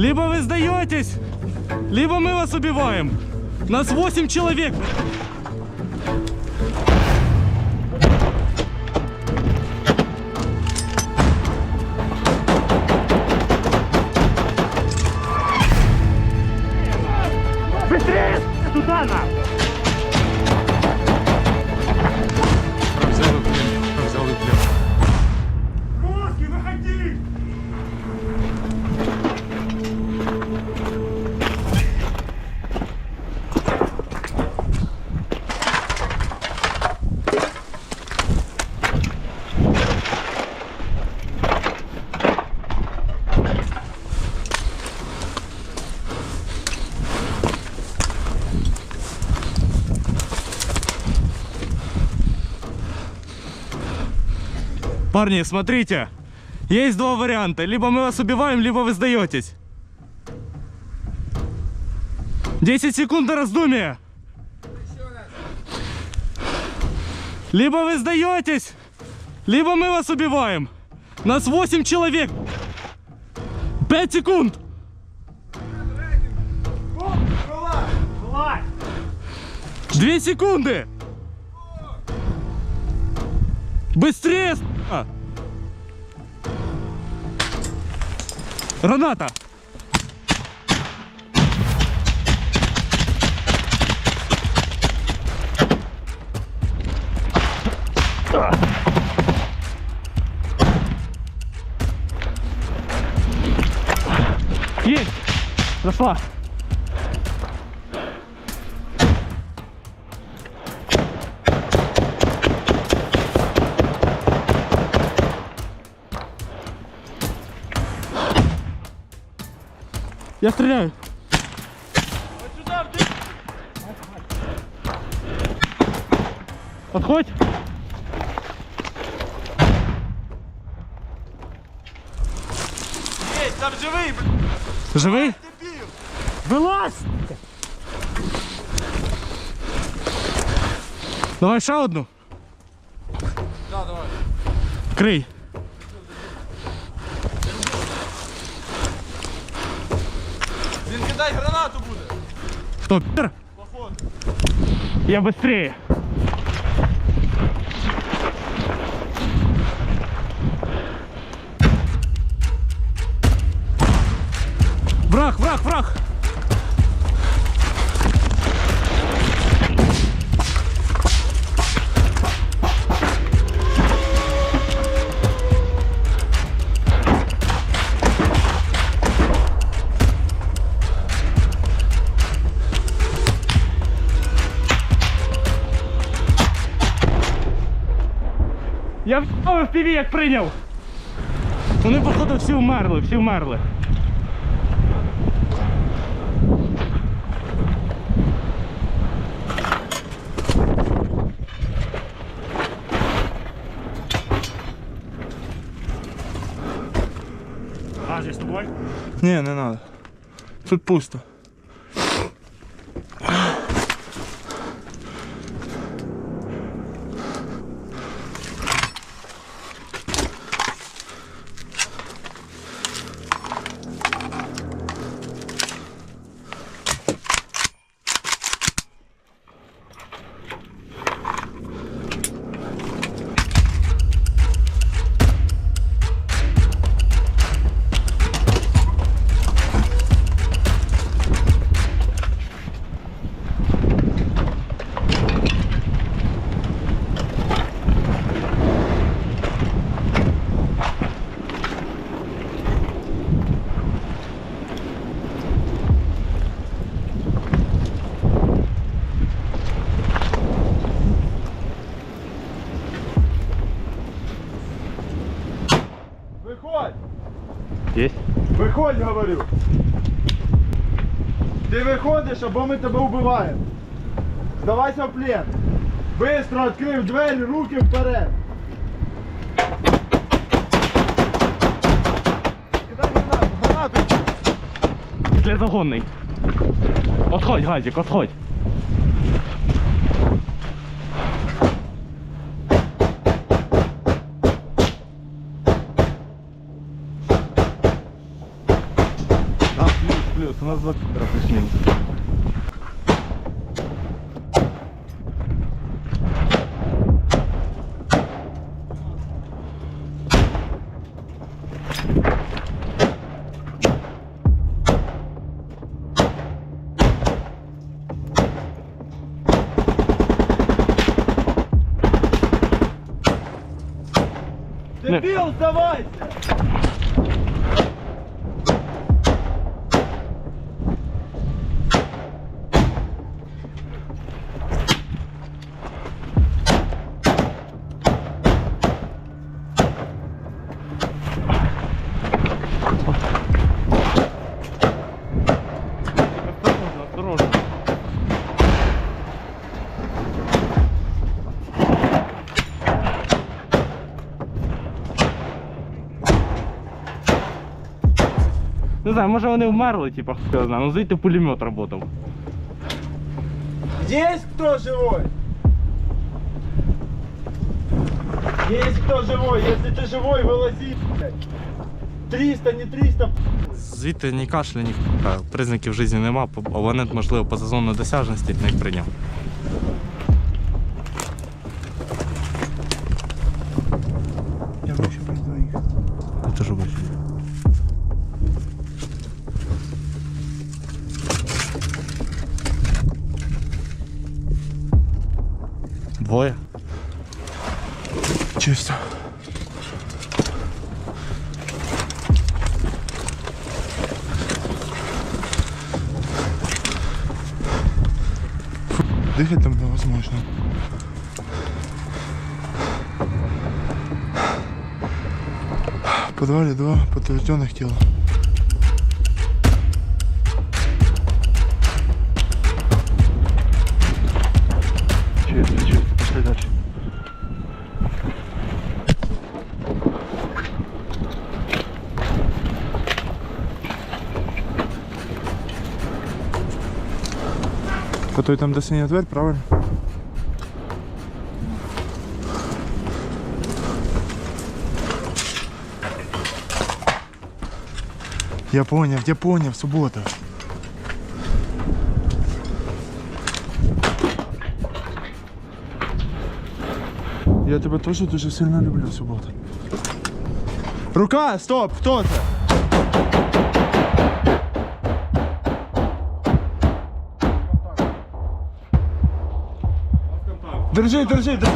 Либо вы сдаетесь, либо мы вас убиваем. Нас 8 человек. Парни, смотрите. Есть два варианта. Либо мы вас убиваем, либо вы сдаетесь. 10 секунд до раздумия. Либо вы сдаетесь, либо мы вас убиваем. Нас 8 человек. 5 секунд. Две секунды. Быстрее! Граната! Есть! Зашла! Я стреляю! Подходь! Ей, там живий, блядь, Живий? дебіл! Вилазь! Давай ще одну. Да, давай. Крий. Він кидай гранату буде. Пітер? Походу. Я быстрее. Враг, враг, враг! Я в піві як прийняв. Вони, походу, всі вмерли, всі вмерли. А, здесь тобой? Ні, не надо. Тут пусто. Есть. Виходь, говорю! Ти виходиш, або ми тебе вбиваємо. Здавайся в плен. Быстро відкрив двері, руки вперед. Кидай гранату, гранату. Слезогонный. Отходь, Газик, отходь. У нас два пидора плюс-мінус. Дебіл, здавайся! Знаю, може вони вмерли, типа, його знає, ну звідти пулемет работав. Есть кто живой? Есть кто живой? Если ты живой, вылази. блядь. 300, не 300. Звідти ні кашля, ні хуя. признаків житті нема, по- абонент, можливо, поза зоною досяжності не прийняв. Двоє. Чисто. Дыхать там невозможно. В подвале два подтвержденных тела. По той там до синя дверь, правильно? Я понял, я понял, суббота. Я тебе теж дуже сильно люблю, субота. Рука, стоп, хто це? Держи, держи, держи.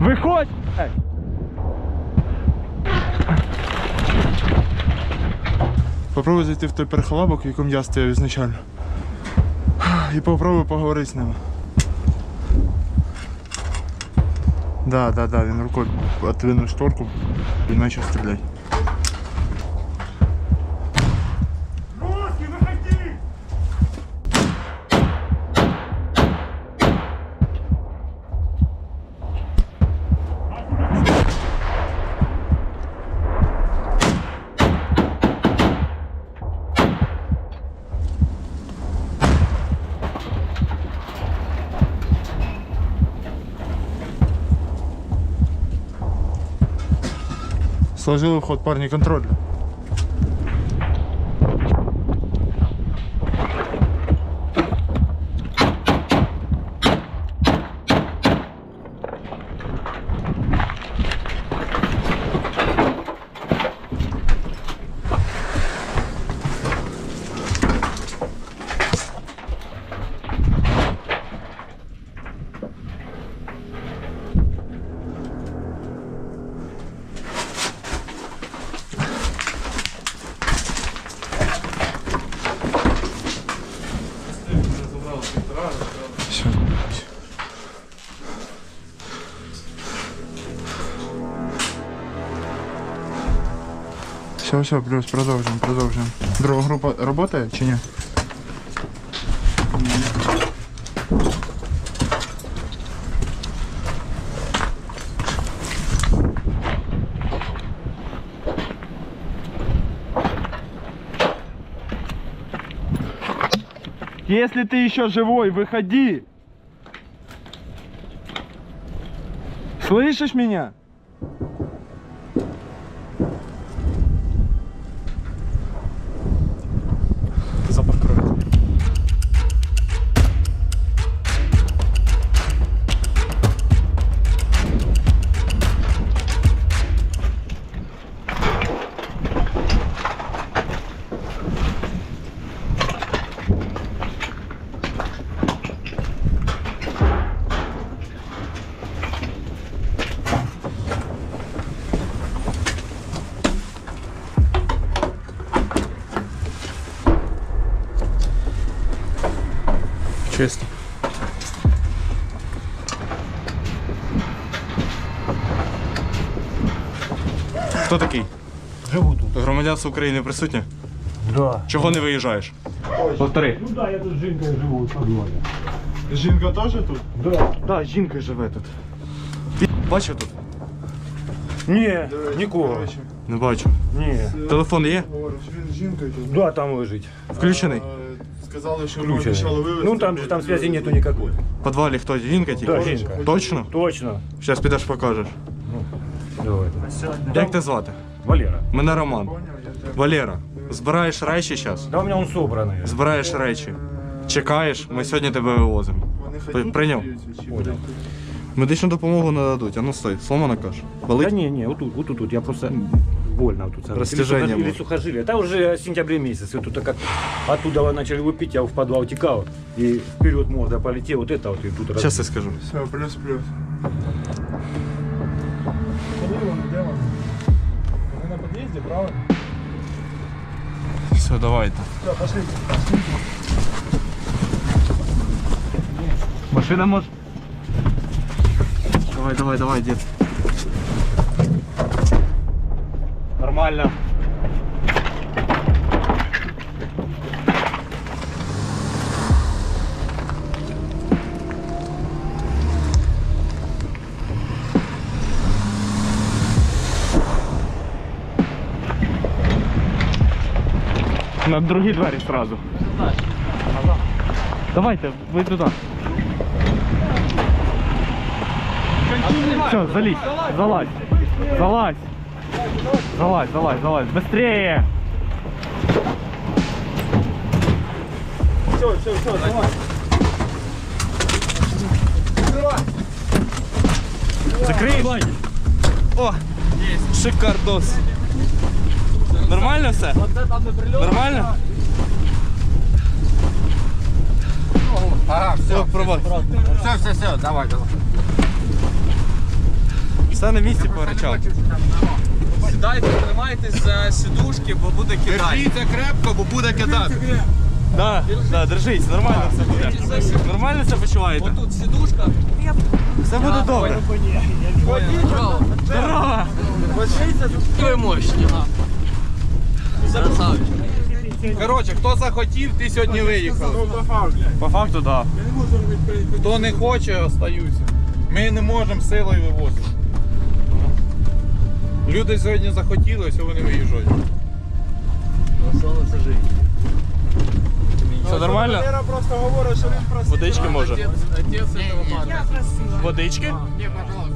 Виходь! Попробуй зайти в той перехолабок, в якому я стояв ізначально. І попробуй поговорити з ним. Да, да, да, він рукою отвинув шторку і почав стріляти. Сложили вход парні контроль. Все, все, плюс, продолжим, продолжим. Друга группа работает, чи ні? Если ты еще живой, выходи. Слышишь меня? Хто такий? Живу тут. Громадянство України присутнє? Да. Чого не виїжджаєш? Повтори. Ну да, я тут з жінкою живу у подвалі. Жінка теж тут? Да. Так, жінка живе тут. Ти бачив тут? Ні, нікого. Не бачу. Ні. Телефон є? Говориш, він з жінкою тут. Да, там лежить. Включений. Е, Сказали, що ми Включений. обіцяли вивезти. Ну там же там связи нету никакой. В підвалі хто? Жінка тільки? Да, жінка. Точно? Точно. Зараз підеш покажеш. Давай. Як тебе звати? Валера. Мене Роман. Валера, збираєш речі зараз? Да у меня он собранный. Збираєш речі. Чекаєш, ми сьогодні тебе вивозимо. Вони При- ходять, прийняв? дивляться, чи Понял. будуть? Медичну допомогу не дадуть. А ну стой, сломана каш. Да Болить? не, не, вот тут, вот тут, вот я просто больно вот тут. сразу. Растяжение Или, сухожилие, или может. сухожилие. Это уже сентябрь месяц. Вот тут как оттуда начали выпить, я в подвал текал. И вперед морда полетел. Вот это вот и тут Зараз я скажу. Все, плюс-плюс. на під'їзді, правильно? Все, давайте. Машина может... Давай, давай, давай, дід. Нормально. На другі двері сразу. Давайте, ви туди. Все, залезь, залазь, залазь. Залазь, залазь, залазь, быстрее! Закрий! О, шикардос. Нормально все? Нормально? Ага, все, Все, пробуй. все, все, все, давай, давай. Все на місці поричав. Сідайте, тримайтесь за сідушки, бо буде кидати. Держіться крепко, бо буде кидати. Да, да, держись, нормально все буде. Нормально все почуваєте? Тут сідушка. Все буде добре. Здорово! Ви мощні. Коротше, хто захотів, ти сьогодні виїхав. По факту, да. Хто не хоче, остаюся. Ми не можемо силою вивозити. Люди сьогодні захотіли, ось вони виїжджають. Сонце жить. Все нормально? просто говорить, що він просив. Водички може? Отець этого парня. Водички? Не, пожалуйста.